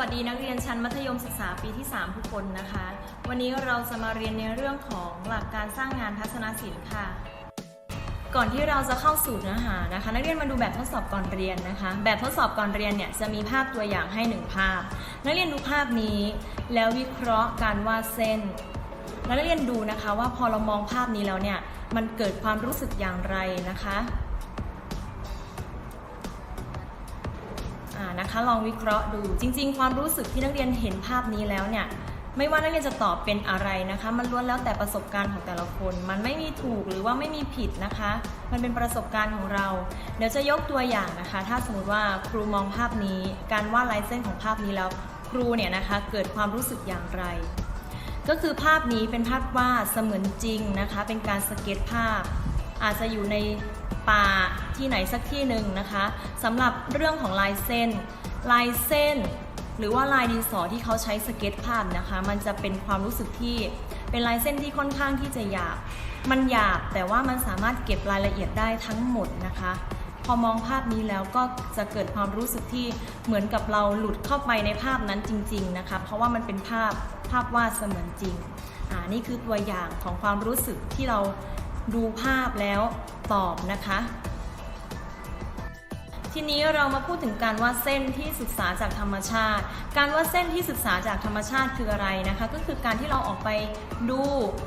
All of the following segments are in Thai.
วัสดีนักเรียนชั้นมัธยมศึกษาปีที่ 3 ทุกคนนะคะ วันนี้เราจะมาเรียนในเรื่องของหลักการสร้างงานทัศนศิลป์ค่ะ ก่อนที่เราจะเข้าสู่เนื้อหานะคะ นักเรียนมาดูแบบทดสอบก่อนเรียนนะคะ แบบทดสอบก่อนเรียนเนี่ยจะมีภาพตัวอย่างให้หนึ่งภาพ นักเรียนดูภาพนี้ แล้ววิเคราะห์การวาดเส้น นักเรียนดูนะคะว่าพอเรามองภาพนี้แล้วเนี่ยมันเกิดความรู้สึกอย่างไรนะคะ นะคะลองวิเคราะห์ดู จริง ๆ ความรู้สึกที่นักเรียนเห็นภาพนี้แล้วเนี่ยไม่ว่านักเรียนจะตอบเป็นอะไรนะคะ มันล้วนแล้วแต่ประสบการณ์ของแต่ละคน มันไม่มีถูกหรือว่าไม่มีผิดนะคะ มันเป็นประสบการณ์ของเรา เดี๋ยวจะยกตัวอย่างนะคะ ถ้าสมมติว่าครูมองภาพนี้ การวาดลายเส้นของภาพนี้แล้ว ครูเนี่ยนะคะเกิดความรู้สึกอย่างไร ก็คือภาพนี้เป็นภาพวาดเสมือนจริงนะคะ เป็นการสเก็ตภาพ อาจจะอยู่ใน ป่าที่ไหนสักที่หนึ่งนะคะสำหรับเรื่องของลายเส้น ลายเส้น หรือว่าลายดินสอที่เขาใช้สเก็ตภาพนะคะ มันจะเป็นความรู้สึกที่เป็นลายเส้นที่ค่อนข้างที่จะหยาบ มันหยาบแต่ว่ามันสามารถเก็บรายละเอียดได้ทั้งหมดนะคะ พอมองภาพนี้แล้วก็จะเกิดความรู้สึกที่เหมือนกับเราหลุดเข้าไปในภาพนั้นจริง ๆนะคะ เพราะว่ามันเป็นภาพภาพวาดเสมือนจริงอ่านี่คือตัวอย่างของความรู้สึกที่เรา ดูภาพแล้วตอบนะคะ ทีนี้เรามาพูดถึงการวาดเส้นที่ศึกษาจากธรรมชาติ การวาดเส้นที่ศึกษาจากธรรมชาติคืออะไรนะคะ ก็คือการที่เราออกไปดู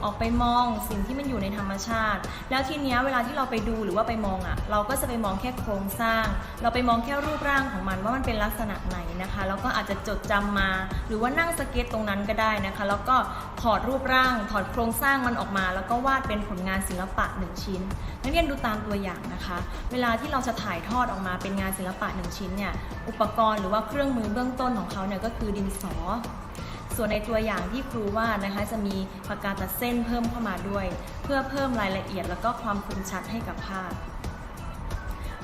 ออกไปมองสิ่งที่มันอยู่ในธรรมชาติ แล้วทีนี้เวลาที่เราไปดูหรือว่าไปมองอะ่ะ เราก็จะไปมองแค่โครงสร้าง เราไปมองแค่รูปร่างของมันว่ามันเป็นลักษณะไหนนะคะแล้วก็อาจจะจดจำมา หรือว่านั่งสเก็ตตรงนั้นก็ได้นะคะ แล้วก็ถอดรูปร่างถอดโครงสร้างมันออกมา แล้วก็วาดเป็นผลงานศิลปะหนึ่งชิ้นนักเรียนดูตามตัวอย่างนะคะ เวลาที่เราจะถ่ายทอดออกมาเป็นงานศิลปะหนึ่งชิ้นเนี่ยอุปกรณ์หรือว่าเครื่องมือเบื้องต้นของเขาเนี่ยก็คือดินสอ ส่วนในตัวอย่างที่ครูวาดนะคะจะมีปากกาตัดเส้นเพิ่มเข้ามาด้วย เพื่อเพิ่มรายละเอียดแล้วก็ความคมชัดให้กับภาพ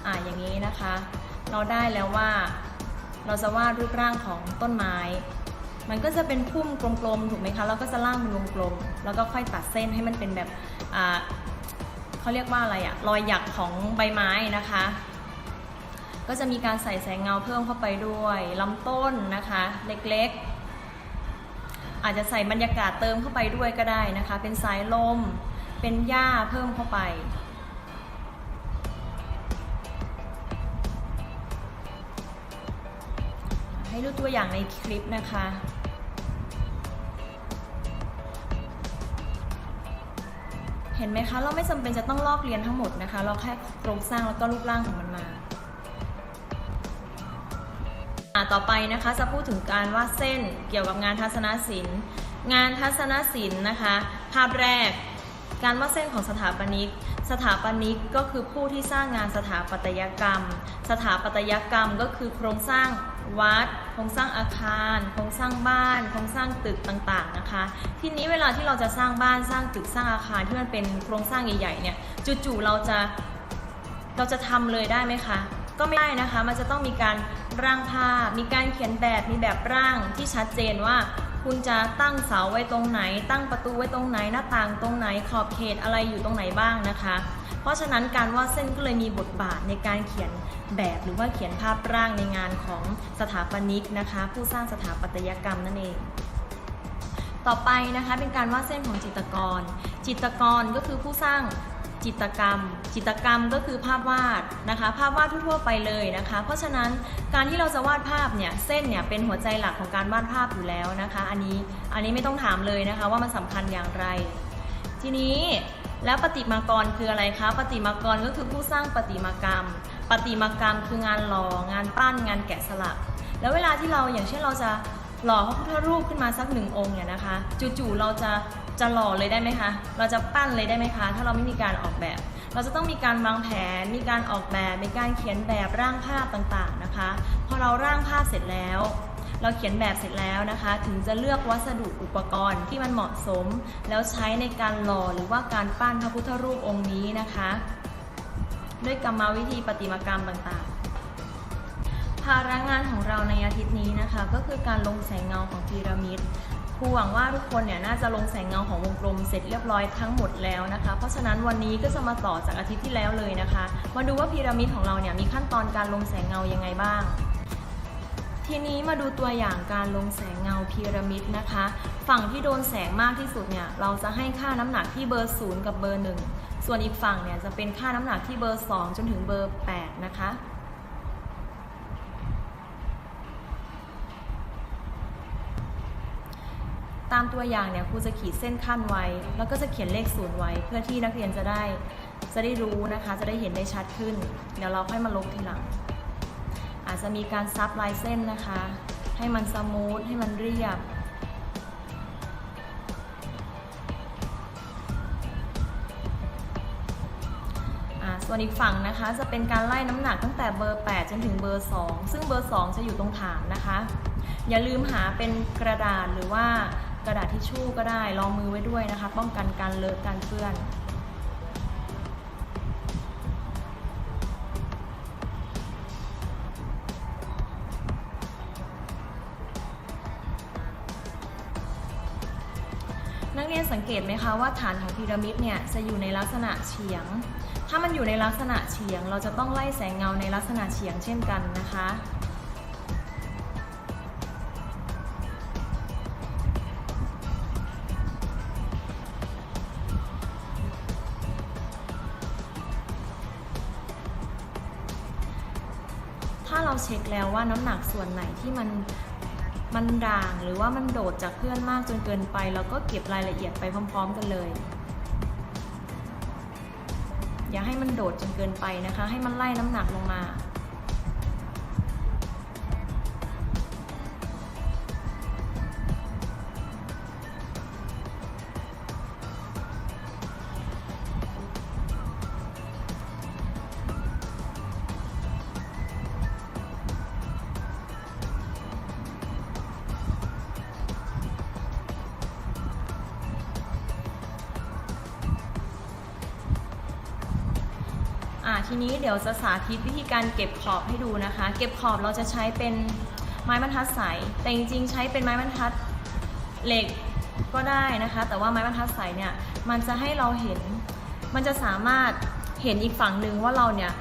อ่าอย่างนี้นะคะ เราได้แล้วว่าเราจะวาดรูปร่างของต้นไม้ มันก็จะเป็นพุ่มกลมๆถูกไหมคะ แล้วก็จะล่างเป็นวงกลม แล้วก็ค่อยตัดเส้นให้มันเป็นแบบเขาเรียกว่าอะไรอะรอยหยักของใบไม้นะคะ ก็จะมีการใส่แสงเงาเพิ่มเข้าไปด้วยลำต้นนะคะ เล็กๆ อาจจะใส่บรรยากาศเติมเข้าไปด้วยก็ได้นะคะ เป็นสายลม เป็นหญ้าเพิ่มเข้าไป ให้ดูตัวอย่างในคลิปนะคะเห็นไหมคะ เราไม่จำเป็นจะต้องลอกเรียนทั้งหมดนะคะ เราแค่โครงสร้างแล้วก็รูปร่างของมันมา ต่อไปนะคะจะพูดถึงการวาดเส้นเกี่ยวกับงานทัศนศิลป์ งานทัศนศิลป์นะคะ ภาพแรก การวาดเส้นของสถาปนิก สถาปนิกก็คือผู้ที่สร้างงานสถาปัตยกรรม สถาปัตยกรรมก็คือโครงสร้างวัด โครงสร้างอาคาร โครงสร้างบ้าน โครงสร้างตึกต่างๆนะคะ ทีนี้เวลาที่เราจะสร้างบ้านสร้างตึกสร้างอาคารที่มันเป็นโครงสร้างใหญ่ๆเนี่ยจู่ๆเราจะเราจะทำเลยได้ไหมคะ ก็ไม่ได้นะคะ มันจะต้องมีการร่างภาพ มีการเขียนแบบ มีแบบร่างที่ชัดเจนว่า คุณจะตั้งเสาไว้ตรงไหน ตั้งประตูไว้ตรงไหน หน้าต่างตรงไหน ขอบเขตอะไรอยู่ตรงไหนบ้างนะคะ เพราะฉะนั้นการวาดเส้นก็เลยมีบทบาทในการเขียนแบบหรือว่าเขียนภาพร่างในงานของสถาปนิกนะคะ ผู้สร้างสถาปัตยกรรมนั่นเองต่อไปนะคะเป็นการวาดเส้นของจิตรกร จิตรกรก็คือผู้สร้าง จิตกรรม จิตกรรมก็คือภาพวาดนะคะ ภาพวาดทั่วไปเลยนะคะ เพราะฉะนั้นการที่เราจะวาดภาพเนี่ยเส้นเนี่ยเป็นหัวใจหลักของการวาดภาพอยู่แล้วนะคะ อันนี้อันนี้ไม่ต้องถามเลยนะคะว่ามันสำคัญอย่างไร ทีนี้แล้วปฏิมากรคืออะไรคะปฏิมากรก็คือผู้สร้างปฏิมากรรม ปฏิมากรรมคืองานหล่องานปั้นงานแกะสลัก แล้วเวลาที่เราอย่างเช่นเราจะหล่อพระพุทธรูปขึ้นมาสักหนึ่งองค์เนี่ยนะคะ จู่ๆเราจะ จะหล่อเลยได้ไหมคะ เราจะปั้นเลยได้ไหมคะ ถ้าเราไม่มีการออกแบบ เราจะต้องมีการวางแผน มีการออกแบบ มีการเขียนแบบร่างภาพต่างๆนะคะ พอเราร่างภาพเสร็จแล้ว เราเขียนแบบเสร็จแล้วนะคะ ถึงจะเลือกวัสดุอุปกรณ์ที่มันเหมาะสม แล้วใช้ในการหล่อหรือว่าการปั้นพระพุทธรูปองค์นี้นะคะ ด้วยกรรมวิธีประติมากรรมต่างๆภาระงานของเราในอาทิตย์นี้นะคะ ก็คือการลงแสงเงาของพีระมิด ครูหวังว่าทุกคนเนี่ยน่าจะลงแสงเงาของวงกลมเสร็จเรียบร้อยทั้งหมดแล้วนะคะ เพราะฉะนั้นวันนี้ก็จะมาต่อจากอาทิตย์ที่แล้วเลยนะคะ มาดูว่าพีระมิดของเราเนี่ยมีขั้นตอนการลงแสงเงายังไงบ้าง ทีนี้มาดูตัวอย่างการลงแสงเงาพีระมิดนะคะ ฝั่งที่โดนแสงมากที่สุดเนี่ยเราจะให้ค่าน้ำหนักที่เบอร์ 0 กับเบอร์ 1 ส่วนอีกฝั่งเนี่ยจะเป็นค่าน้ำหนักที่เบอร์ 2 จนถึงเบอร์ 8 นะคะ ตามตัวอย่างเนี่ยครูจะขีดเส้นขั้นไว้ แล้วก็จะเขียนเลขศูนย์ไว้ เพื่อที่นักเรียนจะได้จะได้รู้นะคะ จะได้เห็นได้ชัดขึ้น เดี๋ยวเราค่อยมาลบทีหลัง อาจจะมีการซับลายเส้นนะคะ ให้มันสมูทให้มันเรียบส่วนอีกฝั่งนะคะจะเป็นการไล่น้ำหนักตั้งแต่เบอร์ 8 จนถึงเบอร์ 2 ซึ่งเบอร์ 2 จะอยู่ตรงฐานนะคะ อย่าลืมหาเป็นกระดาษหรือว่า กระดาษทิชชู่ก็ได้รองมือไว้ด้วยนะคะ ป้องกันการเลอะการเปื้อนนักเรียนสังเกตไหมคะว่าฐานของพีระมิดเนี่ยจะอยู่ในลักษณะเฉียง ถ้ามันอยู่ในลักษณะเฉียง เราจะต้องไล่แสงเงาในลักษณะเฉียงเช่นกันนะคะ เราเช็คแล้วว่าน้ำหนักส่วนไหนที่มันมันด่างหรือว่ามันโดดจากเพื่อนมากจนเกินไป แล้วก็เก็บรายละเอียดไปพร้อม ๆ กันเลย อย่าให้มันโดดจนเกินไปนะคะ ให้มันไล่น้ำหนักลงมา อ่าทีนี้เดี๋ยวจะสาธิตวิธีการเก็บขอบให้ดูนะคะ เก็บขอบเราจะใช้เป็นไม้บรรทัดใส แต่จริงๆ ใช้เป็นไม้บรรทัดเหล็กก็ได้นะคะ แต่ว่าไม้บรรทัดใสเนี่ยมันจะให้เราเห็น มันจะสามารถเห็นอีกฝั่งหนึ่งว่าเราเนี่ย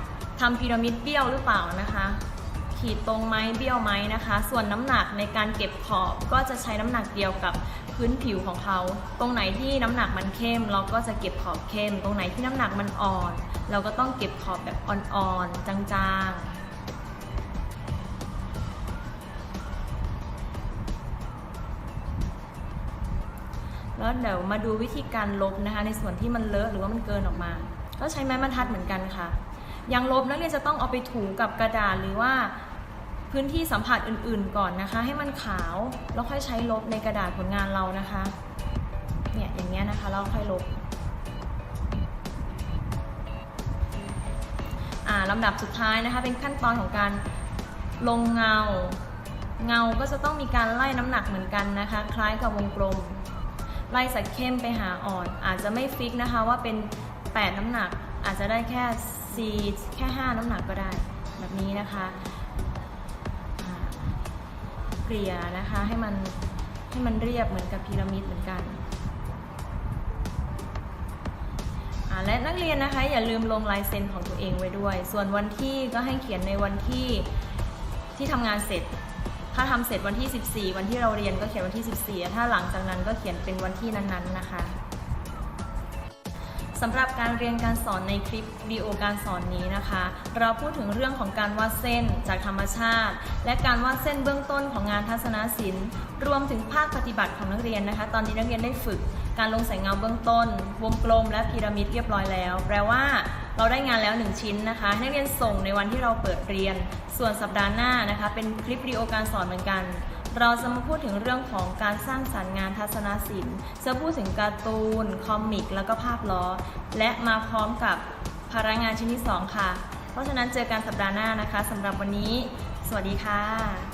ทำพีระมิดเบี้ยวหรือเปล่านะคะ ขีดตรงไหมเบี้ยวไหมนะคะ ส่วนน้ำหนักในการเก็บขอบก็จะใช้น้ำหนักเดียวกับพื้นผิวของเขา ตรงไหนที่น้ำหนักมันเข้ม เราก็จะเก็บขอบเข้ม ตรงไหนที่น้ำหนักมันอ่อน เราก็ต้องเก็บขอบแบบอ่อนๆจางๆแล้วเดี๋ยวมาดูวิธีการลบนะคะ ในส่วนที่มันเลอะหรือว่ามันเกินออกมา ก็ใช้ไม้บรรทัดเหมือนกันค่ะยังลบนักเรียนจะต้องเอาไปถูกับกระดาษหรือว่า พื้นที่สัมผัสอื่นๆก่อนนะคะ ให้มันขาวแล้วค่อยใช้ลบในกระดาษผลงานเรานะคะเนี่ยอย่างเงี้ยนะคะแล้วค่อยลบอ่าลำดับสุดท้ายนะคะ เป็นขั้นตอนของการลงเงา เงาก็จะต้องมีการไล่น้ำหนักเหมือนกันนะคะ คล้ายกับวงกลม ไล่จากเข้มไปหาอ่อน อาจจะไม่ฟิกนะคะว่าเป็น 8 น้ำหนักอาจจะได้แค่ 4 แค่ 5 น้ำหนักก็ได้แบบนี้นะคะ เกลี่ยนะคะให้มันให้มันเรียบเหมือนกับพีระมิดเหมือนกันและนักเรียนนะคะอย่าลืมลงลายเซ็นของตัวเองไว้ด้วย ส่วนวันที่ก็ให้เขียนในวันที่ที่ทำงานเสร็จ ถ้าทำเสร็จวันที่ 14 วันที่เราเรียนก็เขียนวันที่ 14 ถ้าหลังจากนั้นก็เขียนเป็นวันที่นั้นๆนะคะ สำหรับการเรียนการสอนในคลิปวิดีโอการสอนนี้นะคะ เราพูดถึงเรื่องของการวาดเส้นจากธรรมชาติ และการวาดเส้นเบื้องต้นของงานทัศนศิลป์ รวมถึงภาคปฏิบัติของนักเรียนนะคะ ตอนนี้นักเรียนได้ฝึกการลงแสงเงาเบื้องต้น วงกลมและพีระมิดเรียบร้อยแล้ว แปลว่าเราได้งานแล้ว 1 ชิ้นนะคะ นักเรียนส่งในวันที่เราเปิดเรียน ส่วนสัปดาห์หน้านะคะ เป็นคลิปวิดีโอการสอนเหมือนกัน เราจะมาพูดถึงเรื่องของการสร้างสรรค์งานทัศนศิลป์ จะพูดถึงการ์ตูน คอมิก แล้วก็ภาพล้อ และมาพร้อมกับภาระงานชิ้นที่ 2 ค่ะ เพราะฉะนั้นเจอกันสัปดาห์หน้านะคะสำหรับวันนี้ สวัสดีค่ะ